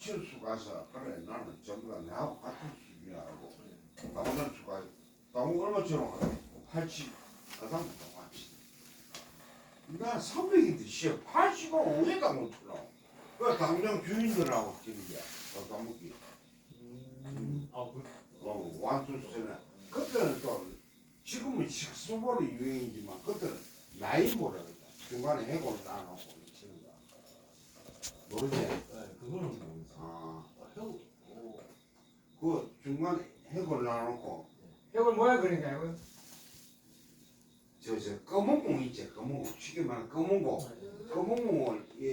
철수 가서 그래 나는 전부 다 내하고 같은 수준이라고. 당원 수가 당원 얼마처럼 하래 80 가상부터 같이 나 300인데 씨 80원 500가 못 주나 그 당장 주인들하고 지는 게야 당먹기 아, 그, 어 완투스는 그때는 또 지금은 식수보로 유행이지만 그때는 나이보라 그랬다 중간에 해골 나놓고 치는 거 모르지? 네, 그거는 모르겠어. 아, 아, 형, 어, 그 중간에 해골 나놓고. 이걸 뭐야 그러냐고요? 저저 검은 공 있지 검은 공. 쉽게 말하면 검은 공. 검은 공을 이,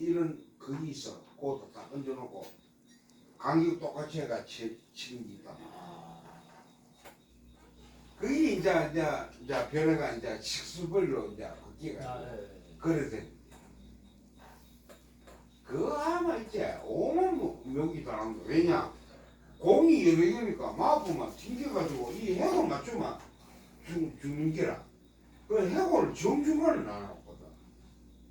이런 그게 있어. 그것도 딱 얹어놓고. 간격 똑같이 해가 치, 치는 게 있다. 그게 이제 이제 이제 변화가 이제 식수별로 이제 아, 예, 예. 그래 돼. 그거 아마 이제 오만 명이 다는 거. 왜냐 공이 여러 개니까 마부만 튕겨가지고 이 해골 맞추면 죽, 죽는 게라. 그 해골을 정중간에 놔놨거든.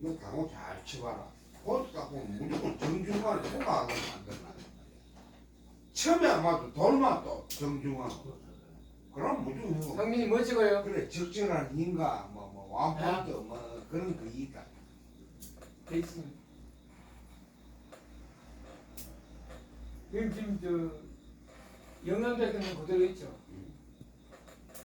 너 당고 잘 쳐봐라. 그것도 딱 보면 무조건 정중간에 생각하고 만들어놔. 처음에 아마도 돌만 또 정중하고 그럼 무조건 해골. 성민이 뭐 찍어요? 그래 적절한 힘과 뭐뭐 완판도 뭐 그런 거 있다. 돼 있습니다. 그럼 지금 저 영남대교는 그대로 있죠. 음.